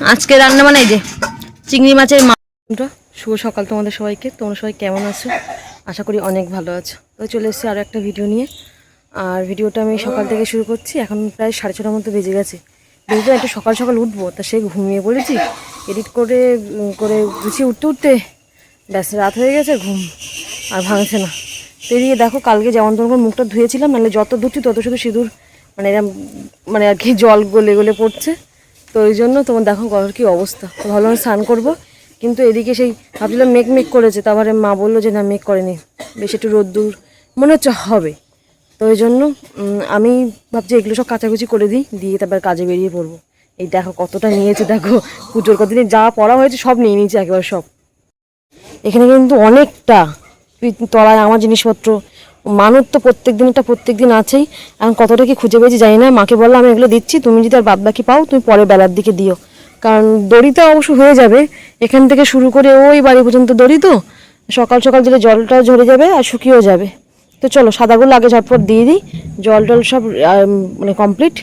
আজকে রান্না মানে যে চিংড়ি মাছের মাছটা শুভ সকাল তোমাদের সবাইকে। তোমরা সবাই কেমন আছো? আশা করি অনেক ভালো আছো। তো চলে এসেছি আরও একটা ভিডিও নিয়ে। আর ভিডিওটা আমি সকাল থেকে শুরু করছি। এখন প্রায় সাড়ে ছটার মতো বেজে গেছে। যেহেতু একটু সকাল সকাল উঠবো, তা সে ঘুমিয়ে পড়েছি। এডিট করে করে গুছিয়ে উঠতে উঠতে ব্যাস, রাত হয়ে গেছে, ঘুম আর ভাঙছে না। তো এদিকে দেখো, কালকে যেমন তেমন মুখটা ধুয়েছিলাম, নাহলে যত ধুচ্ছি তত শুধু সিঁদুর মানে মানে আর কি জল গলে গলে পড়ছে। তো ওই জন্য তোমার দেখো গলার কি অবস্থা। ভালো স্নান করব। কিন্তু এদিকে সেই ভাবছিলাম মেঘ মেঘ করেছে তারপরে মা বলল যে না, মেঘ করেনি। বেশ একটু রোদ্দুর। মনে হচ্ছে হবে। তো ওই জন্য আমি ভাবছি এগুলো সব কাচাকুচি করে দিই, দিয়ে তারপর কাজে বেরিয়ে পড়ব। এই দেখো কতটা নিয়েছে, দেখো। পুজোর কতদিন যা পড়া হয়েছে সব নিয়ে নিয়েছে একেবারে সব। এখানে কিন্তু অনেকটা তলায় আমার জিনিসপত্র মানুষ তো প্রত্যেক দিনটা প্রত্যেক দিন আছেই। এখন কতটা কি খুঁজে পেয়েছি জানি না। মাকে বললাম, আমি এগুলো দিচ্ছি, তুমি যদি আর বাদ বাকি পাও, তুমি পরে বেলার দিকে দিও। কারণ দড়িতে অবশ্য হয়ে যাবে। এখান থেকে শুরু করে ওই বাড়ি পর্যন্ত দড়ি তো। সকাল সকাল দিলে জলটা ঝরে যাবে আর শুকিয়েও যাবে। তো চলো, সাদাগুলো আগে ঝটপট দিয়ে দিই। জল টল সব মানে কমপ্লিট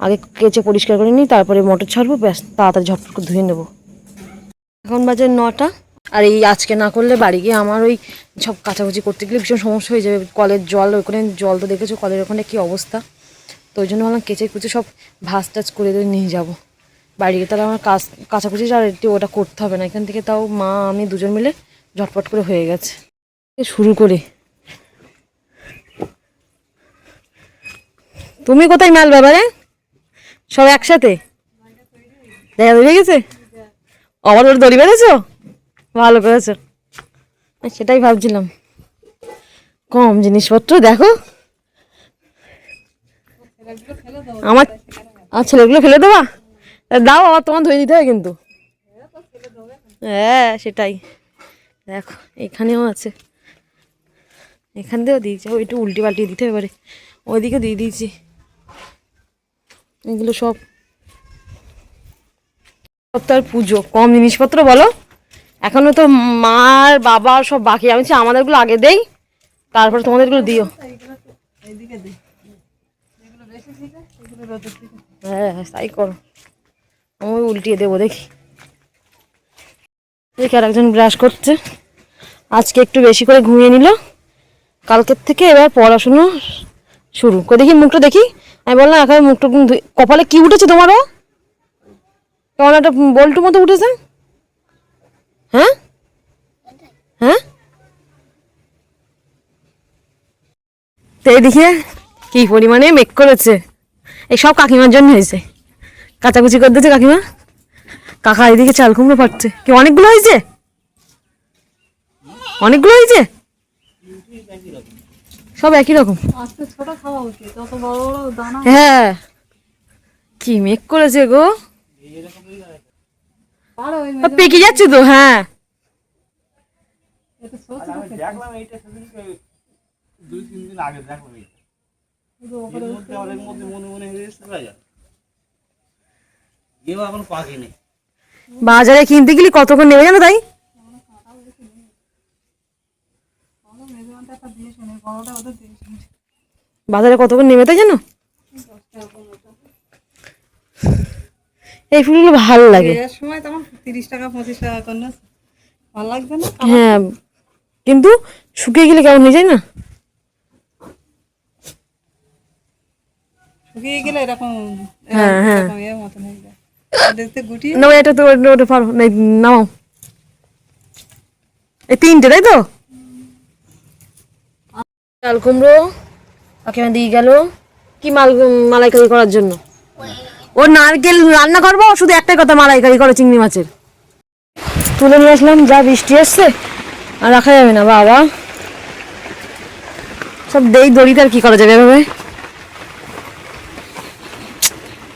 আগে কেচে পরিষ্কার করে নিই, তারপরে মোটর ছাড়বো, ব্যাস, তাড়াতাড়ি ঝটপট ধুয়ে নেব। এখন বাজে নটা। আর এই আজকে না করলে বাড়ি গিয়ে আমার ওই সব কাচাকুচি করতে গেলে ভীষণ সমস্যা হয়ে যাবে। কলের জল, ওখানে জল তো দেখেছ কলের ওখানে কী অবস্থা? তো ওই জন্য ভাবলাম কেচে কুচে সব ভাস টাচ করে দিয়ে নিয়ে যাব। বাড়ি গিয়ে তাহলে আমার কাজ, কাচাকুচি আর একটু ওটা করতে হবে না। এখান থেকে তাও মা, আমি দুজন মিলে ঝটপট করে হয়ে গেছে। শুরু করে। তুমি কোথায় মাল ব্যাপারে সব একসাথে? দেখা বেরিয়ে গেছে? আবার দড়ি বেড়েছো ভালো করেছ সেটাই ভাবছিলাম। কম জিনিসপত্র, দেখো। আমার আমার ছেলেগুলো ফেলে দেবা? দাও আবার তোমার ধুয়ে দিতে হবে কিন্তু। হ্যাঁ সেটাই। দেখো, এখানেও আছে। এখান থেকেও দিয়েছি। একটু উল্টে পাল্টে দিতে হবে ওইদিকে দিয়ে দিয়েছি। এগুলো সব সপ্তাহ পুজো। কম জিনিসপত্র বলো। এখনও তো মার বাবা সব বাকি। আমি আমাদেরগুলো আগে দেই তারপর তোমাদেরগুলো দিও। হ্যাঁ হ্যাঁ, তাই করো। আমি দেবো দেখি। আর একজন ব্রাশ করছে। আজকে একটু বেশি করে ঘুমিয়ে নিল। কালকের থেকে এবার পড়াশুনো শুরু। দেখি মুখটা দেখি। আমি বললাম এখন মুখটা কপালে কি উঠেছে তোমারও? কেমন একটা বল্টু মতো উঠেছে। হ্যাঁ? হ্যাঁ? তো এদিকে কি পরিমাণে মেক করেছে। এই সব কাকিমার জন্য হয়েছে। কাচাকুচি করে দিয়েছে কাকিমা। কাকা এদিকে চাল কুমড়ো পাচ্ছে কি অনেকগুলো হয়েছে? অনেকগুলো হয়েছে? সব একই রকম। হ্যাঁ। কি মেক করেছে গো। পেকে যাচ্ছে তো হ্যাঁ। মনে মনে হয়ে বাজারে কিনতে গেলে কতক্ষণ নেমে যাবে তাই? বাজারে কতক্ষণ নেমে তাই জানো? এই ফুলগুলো ভালো লাগে। সময় তখন তিরিশ টাকা পঁচিশ টাকা করে ভালো লাগবে না? হ্যাঁ কিন্তু শুকিয়ে গেলে কেমন হয়ে যায় না? শুকিয়ে গেলে এরকম হ্যাঁ, হ্যাঁ। মতন হয়ে যায়। না এটা তো ওটা- ওটা পারো। না, এই তিনটে তাই তো? চাল কুমড়ো দিয়ে গেল। কি মাল মালাইকারি করার জন্য? ও নারকেল রান্না করব শুধু একটাই কথা, মালাইকারি করে চিংড়ি মাছের। তুলে নিয়ে আসলাম, যা বৃষ্টি এসছে, আর রাখা যাবে না, বাবা। সব দেই দড়িতে আর কি করা যাবে এভাবে?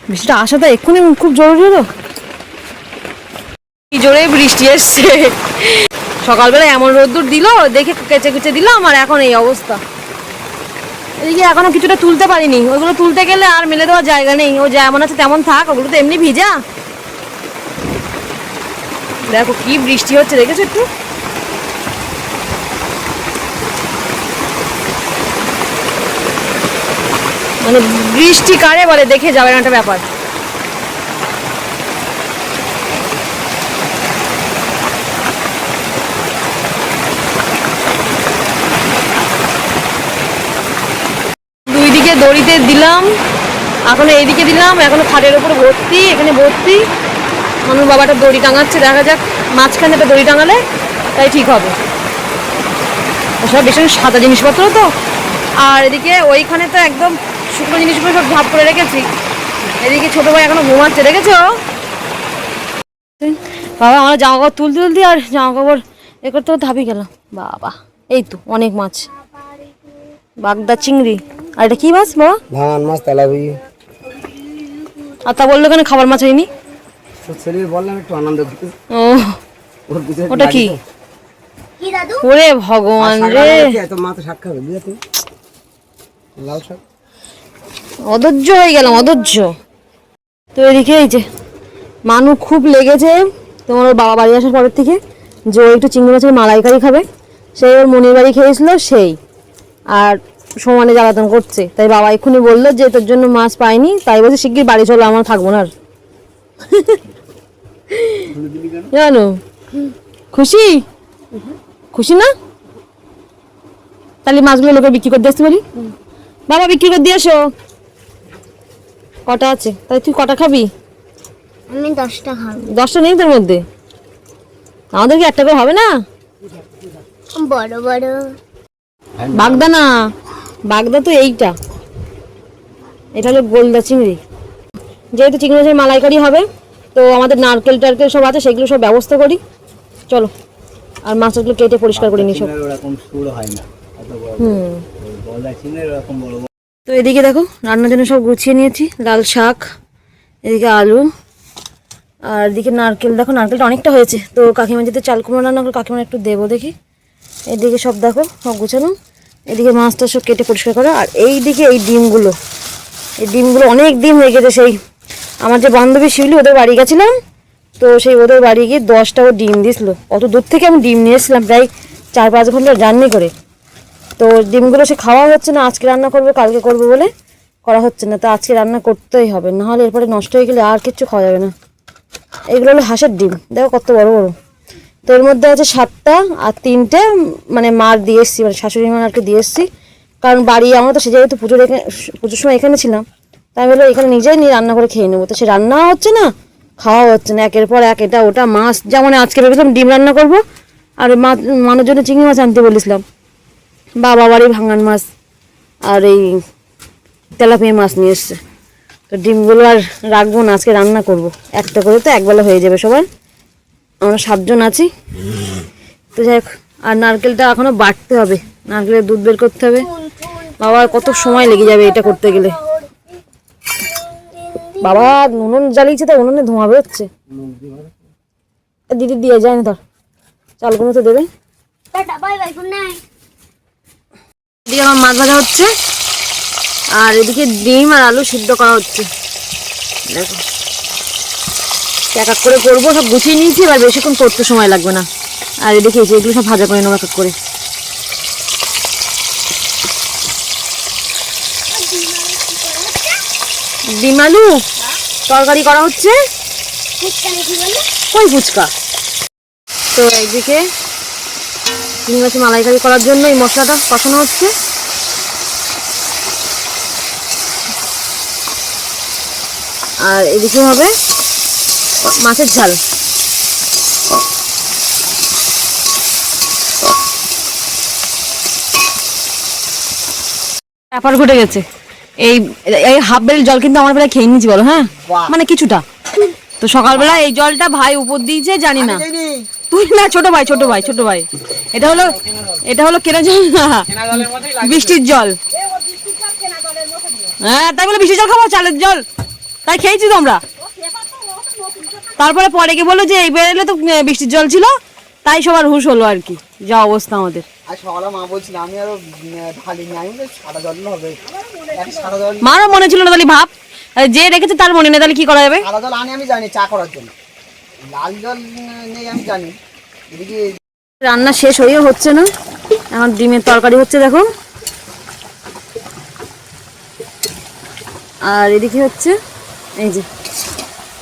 বৃষ্টিটা আসাটা এক্ষুনি খুব জরুরি হলো। কি জোরে বৃষ্টি এসছে। সকালবেলা এমন রোদ্দুর দিল, দেখে কেচে কুচে দিলাম, আর এখন এই অবস্থা। এদিকে এখনও কিছুটা তুলতে পারিনি। ওইগুলো তুলতে গেলে আর মেলে দেওয়ার জায়গা নেই। ও যেমন আছে তেমন থাক, ওগুলো তো এমনি ভিজা। দেখো কি বৃষ্টি হচ্ছে, দেখেছ একটু? মানে বৃষ্টি কারে বলে? দেখে যাবে না একটা ব্যাপার। এদিকে দড়িতে দিলাম, এখনও এইদিকে দিলাম, এখনও খাটের উপরে ভর্তি, এখানে ভর্তি। মানুষ বাবাটা দড়ি টাঙাচ্ছে, দেখা যাক মাঝখানে একটা দড়ি টাঙালে তাই ঠিক হবে। সব বেশি সাদা জিনিসপত্র তো। আর এদিকে ওইখানে তো একদম শুকনো জিনিসগুলো সব ঝাপ করে রেখেছি। এদিকে ছোটো ভাই এখনও ঘুমাচ্ছে, দেখেছ? বাবা, আমরা জামা কাপড় তুলতে তুলতে আর জামা কাপড় এ করতে করতে হাঁপিয়ে গেলাম। বাবা, এই তো অনেক মাছ। বাগদা চিংড়ি। আর এটা কি মাছ বাবা ভাঙান মাছ তেলাবি আর তা বলল কেন খাবার মাছ হয়নি? ছেলের বললাম একটু আনন্দ ও ওটা কি? ওরে ভগবান রে। অধৈর্য হয়ে গেলাম অধৈর্য। তো এদিকে এই যে মানু খুব লেগেছে তোমার ওর বাবা বাড়ি আসার পরের থেকে যে ও একটু চিংড়ি মাছের মালাইকারি খাবে। সেই ওর মনির বাড়ি খেয়েছিল সেই। আর সমানে জ্বালাতন করছে। তাই বাবা এক্ষুনি বলল যে তোর জন্য মাছ পাইনি তাই বলছে শিগগির বাড়ি চলো আমার থাকব না আর। জানো? খুশি? খুশি না? তাহলে মাছগুলো লোকে বিক্রি করে দিয়ে আসতে পারি? বাবা বিক্রি করে দিয়ে আসো। কটা আছে? তাই তুই কটা খাবি? আমি দশটা খাব। দশটা নেই তোর মধ্যে? আমাদের কি একটা করে হবে না? বড় বড়। বাগদা না বাগদা তো এইটা। এটা হলো গোলদা চিংড়ি। যেহেতু চিংড়ি মাছের মালাইকারি হবে তো আমাদের নারকেল টারকেল সব আছে সেগুলো সব ব্যবস্থা করি। চলো আর মাছগুলো কেটে পরিষ্কার করে নিই সব। হুম। তো এদিকে দেখো রান্নার জন্য সব গুছিয়ে নিয়েছি লাল শাক এদিকে আলু আর এদিকে নারকেল। দেখো নারকেলটা অনেকটা হয়েছে। তো কাকিমা যেতে চাল কুমড়ো রান্না করে কাকিমা একটু দেবো দেখি। এদিকে সব দেখো সব গুছানো। এদিকে মাছটা সব কেটে পরিষ্কার করা। আর এই দিকে এই ডিমগুলো এই ডিমগুলো অনেক ডিম হয়ে গেছে সেই, আমার যে বান্ধবী শিউলি, ওদের বাড়ি গেছিলাম, তো সেই ওদের বাড়ি গিয়ে দশটাও ডিম দিয়েছিল। অত দূর থেকে আমি ডিম নিয়ে এসেছিলাম প্রায় চার পাঁচ ঘণ্টা জার্নি করে। তো ডিমগুলো সে খাওয়া হচ্ছে না, আজকে রান্না করব, কালকে করব বলে করা হচ্ছে না। তো আজকে রান্না করতেই হবে না হলে এরপরে নষ্ট হয়ে গেলে আর কিচ্ছু খাওয়া যাবে না। এগুলো হলো হাঁসের ডিম। দেখো কত বড় বড়। তো এর মধ্যে আছে সাতটা আর তিনটে মানে মার দিয়ে এসছি মানে শাশুড়ি মার আর কি দিয়ে এসছি। কারণ বাড়ি, আমরা তো সে যেহেতু পুজোর এখানে, পুজোর সময় এখানে ছিলাম। তাই বলে এখানে নিজেই নিয়ে রান্না করে খেয়ে নেব। তো সে রান্নাও হচ্ছে না খাওয়া হচ্ছে না। একের পর এক, এটা, ওটা, মাছ, যেমন আজকে ভেবেছিলাম ডিম রান্না করব, আর মাছ মানুষের জন্য চিংড়ি মাছ আনতে বলেছিলাম। বাবা বাড়ি ভাঙান মাছ, আর এই তেলাপিয়া মাছ নিয়ে এসছে। তো ডিমগুলো আর রাখব না, আজকে রান্না করব। একটা করে তো একবেলা হয়ে যাবে সবার। আমরা সাতজন আছি। তো যাই আর নারকেলটা এখনও বাটতে হবে। নারকেলের দুধ বের করতে হবে। বাবা আর কত সময় লেগে যাবে এটা করতে গেলে? বাবা, উনুন জ্বালিয়েছে তো, উনুনে ধোঁয়া বেরোচ্ছে। দিদি দিয়ে যায় না, ধর। চাল চালগুলো তো দেবে। এদিকে আমার মাছ ভাজা হচ্ছে। আর এদিকে ডিম আর আলু সিদ্ধ করা হচ্ছে। দেখো। এক এক করে করব, সব গুছিয়ে নিয়েছি, এবার বেশিক্ষণ করতে সময় লাগবে না। আর এদিকে এই এগুলো সব ভাজা করে নেব এক এক করে। ডিম আলু তরকারি করা হচ্ছে? কই ফুচকা? তো একদিকে চিংড়ি মাছের মালাইকারি করার জন্য, এই মশলাটা কষানো হচ্ছে। আর এদিকে হবে মাছের ঝাল। ব্যাপার ঘটে গেছে। এই এই হাফ বেল জল কিন্তু আমার বেলা খেয়ে নিয়েছি বলো হ্যাঁ? মানে কিছুটা। তো সকালবেলা এই জলটা ভাই উপর দিয়েছে জানি না। তুই না ছোট ভাই ছোট ভাই ছোট ভাই। এটা হলো এটা হলো কেনা জল না? বৃষ্টির জল। হ্যাঁ তাই বলে বৃষ্টির জল খাব চালের জল। তাই খেয়েছি তোমরা। তারপরে পরে গিয়ে বলল যে এই বেরোলে তো বৃষ্টির জল ছিল তাই সবার হুশ হলো আর কি। যা অবস্থা আমাদের। আর সকালে মা বলছিল আমি আরও ঢালিনি আমি সাদা জল হবে। সাদা জল মারও মনে ছিল না তাহলে ভাব। যে রেখেছে তার মনে নেই তাহলে কি করা যাবে? সাদা জল আনি আমি জানি চা করার জন্য। লাল জল নেই আমি জানি। এদিকে রান্না শেষ হয়েও হচ্ছে না। এখন ডিমের তরকারি হচ্ছে দেখো। আর এদিকে হচ্ছে এই যে।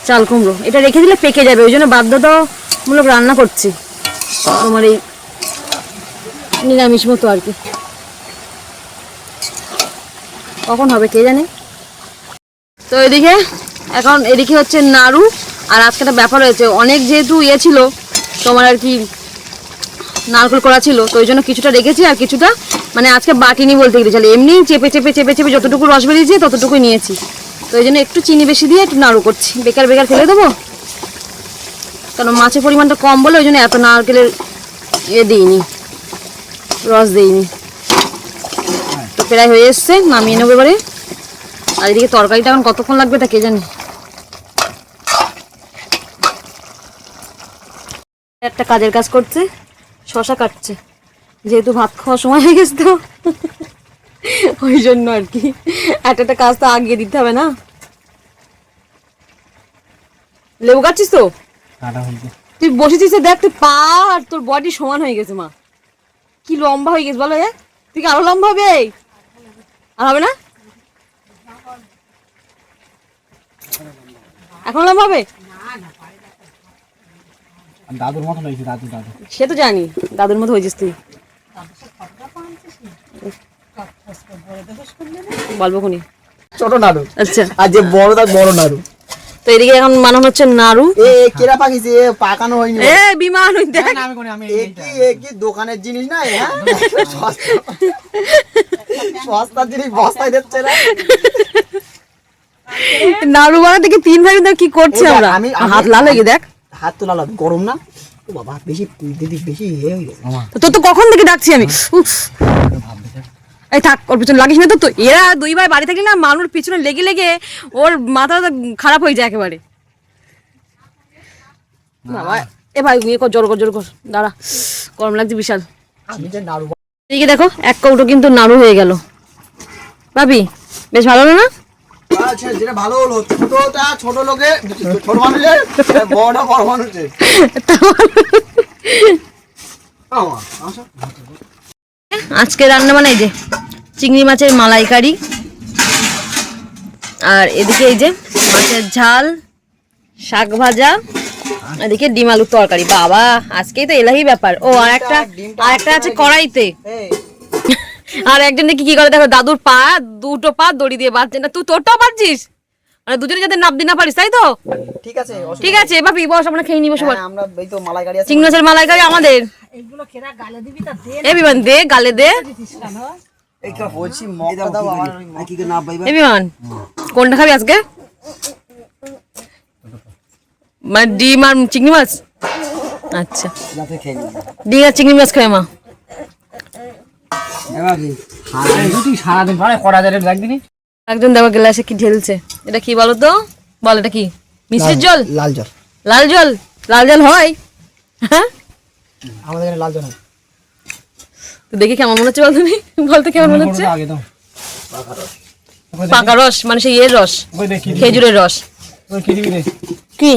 চাল কুমড়ো। এটা রেখে দিলে পেকে যাবে, ওই জন্য বাধ্যতামূলক রান্না করছি। তোমার এই নিরামিষ মতো আর কি। কখন হবে কে জানে? তো এদিকে, এখন এদিকে হচ্ছে নাড়ু, আর আজকে একটা ব্যাপার হয়েছে অনেক যেহেতু ইয়ে ছিল, তোমার আর কি নারকেল করা ছিল, তো ওই জন্য কিছুটা রেখেছি আর কিছুটা মানে আজকে বাটিনি বলতে গেলে চলে। এমনি চেপে চেপে চেপে চেপে যতটুকু রস বেরিয়েছে ততটুকুই নিয়েছি। তো ওই জন্য একটু চিনি বেশি দিয়ে একটু নাড়ু করছি। বেকার বেকার ফেলে দেবো? কারণ মাছের পরিমাণটা কম বলে ওই জন্য এত নারকেলের ইয়ে দিইনি, রস দিইনি। তো প্রায় হয়ে এসছে, নামিয়ে নেব এবারে। আর এদিকে তরকারিটা এখন কতক্ষণ লাগবে তা কে জানি? একটা কাজের কাজ করছে, শশা কাটছে। যেহেতু ভাত খাওয়ার সময় হয়ে গেছে তো। ওই জন্য আর কি। একটা একটা কাজ তো আগিয়ে দিতে হবে না? লেবু কাটছিস তো? তুই বসেছিস দেখ তুই পা আর তোর বডি সমান হয়ে গেছে মা। কি লম্বা হয়ে গেছে বলো এ। তুই কি আরও লম্বা হবে? আর হবে না? এখন লম্বা হবে? দাদুর মতন হয়েছে দাদু দাদু। সে তো জানি দাদুর মতো হয়েছিস তুই। বলব খুনি ছোট নাড়ু। আচ্ছা। আর যে বড় তার বড় নাড়ু। তো এদিকে এখন মানানো হচ্ছে নাড়ু। এ এ কেরা পাকিছে? এ পাকানো হয়নি। এ বিমান ওই দেখ। আমি কোনি আমি এ কি এ কি দোকানের জিনিস না হ্যাঁ? সস্তা। সস্তার জিনিস বস্তায় দিচ্ছে না। নাড়ু বানাতে কি তিন ভাই কি করছে আমরা আমি- আমি- হাত লাল হয়ে দেখ। হাত তো লাল গরম না। ও বাবা বেশি দিদি বেশি ইয়ে হয়ে গেছে। তোর তো কখন থেকে ডাকছি আমি? উফ। এই থাক ওর পিছনে লাগিস না তো এরা দুই ভাই বাড়ি থাকলে না মানুষ পিছনে লেগে লেগে ওর মাথা খারাপ হয়ে যায় একেবারে। বাবা এ ভাই ইয়ে কর জোর কর জোর কর দাঁড়া গরম লাগছে বিশাল। এদিকে দেখো এক কৌটো কিন্তু নাড়ু হয়ে গেল। ভাবি বেশ ভালো হলো না? আচ্ছা ছোট আজকে রান্না মানে এই যে চিংড়ি মাছের মালাইকারি। আর এদিকে এই যে মাছের ঝাল শাক ভাজা এদিকে ডিম আলুর তরকারি। বাবা আজকেই তো এলাহি ব্যাপার। ও আর একটা আর একটা আছে কড়াইতে। আর একজন দেখি কি করে দেখো দাদুর পা দুটো পা দড়ি দিয়ে বাঁধছে। না তুই তোরটাও পারছিস মানে দুজনে যাতে নাপ দিন না পারিস তাই তো? ঠিক আছে ঠিক আছে বাপি বস আমরা খেয়ে নিবো সবার আমরা এই তো মালাই গাড়ি আছে। চিংড়ি মাছের মালাইকারি আমাদের। এ বিমান দে গালে দে। এই তো বলছি মগটা দাও আমার কি করে? এ বিমান কোনটা খাবি আজকে? মানে ডিম আর চিংড়ি মাছ? আচ্ছা। যাতে খেয়ে নিই ডিম আর চিংড়ি মাছ খাই মা। সারাদিন পরে করা একদিনই একজন দেখো গ্লাসে কি ঢেলছে। এটা কি বলো তো বল এটা কি? মিষ্টির জল? লাল জল। লাল জল? লাল জল হয়? হ্যাঁ? আমাদের এখানে লাল জল হয়। তো দেখি কেমন মনে হচ্ছে বল তুমি? বলতে কেমন মনে হচ্ছে? পাকা রস মানে সেই এর রস খেজুরের রস। কি?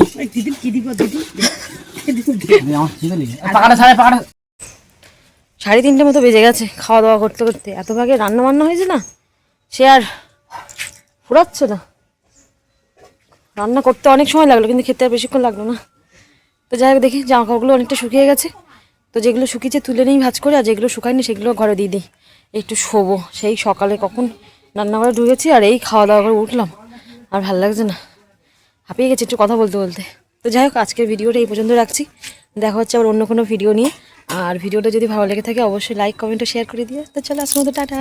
সাড়ে তিনটে মতো বেজে গেছে খাওয়া দাওয়া করতে করতে। এত ভাগে রান্না বান্না হয়েছে না? সে আর ফুরাচ্ছে না। রান্না করতে অনেক সময় লাগল, কিন্তু খেতে আর বেশিক্ষণ লাগল না। তো যাই হোক দেখি, জামা কাপড়গুলো অনেকটা শুকিয়ে গেছে। তো যেগুলো শুকিয়েছে তুলে নিই ভাজ করে, আর যেগুলো শুকায়নি সেগুলো ঘরে দিয়ে দিই। একটু শোবো, সেই সকালে কখন রান্নাঘরে ঢুকেছি আর এই খাওয়া দাওয়া করে উঠলাম। আর ভালো লাগছে না। হাঁপিয়ে গেছে একটু কথা বলতে বলতে। তো যাই হোক, আজকের ভিডিওটা এই পর্যন্ত রাখছি। দেখা হচ্ছে আবার অন্য কোনো ভিডিও নিয়ে। আর ভিডিওটা যদি ভালো লেগে থাকে, অবশ্যই লাইক কমেন্ট শেয়ার করে দিয়ে তো চলো আজকের মতো, টাটা।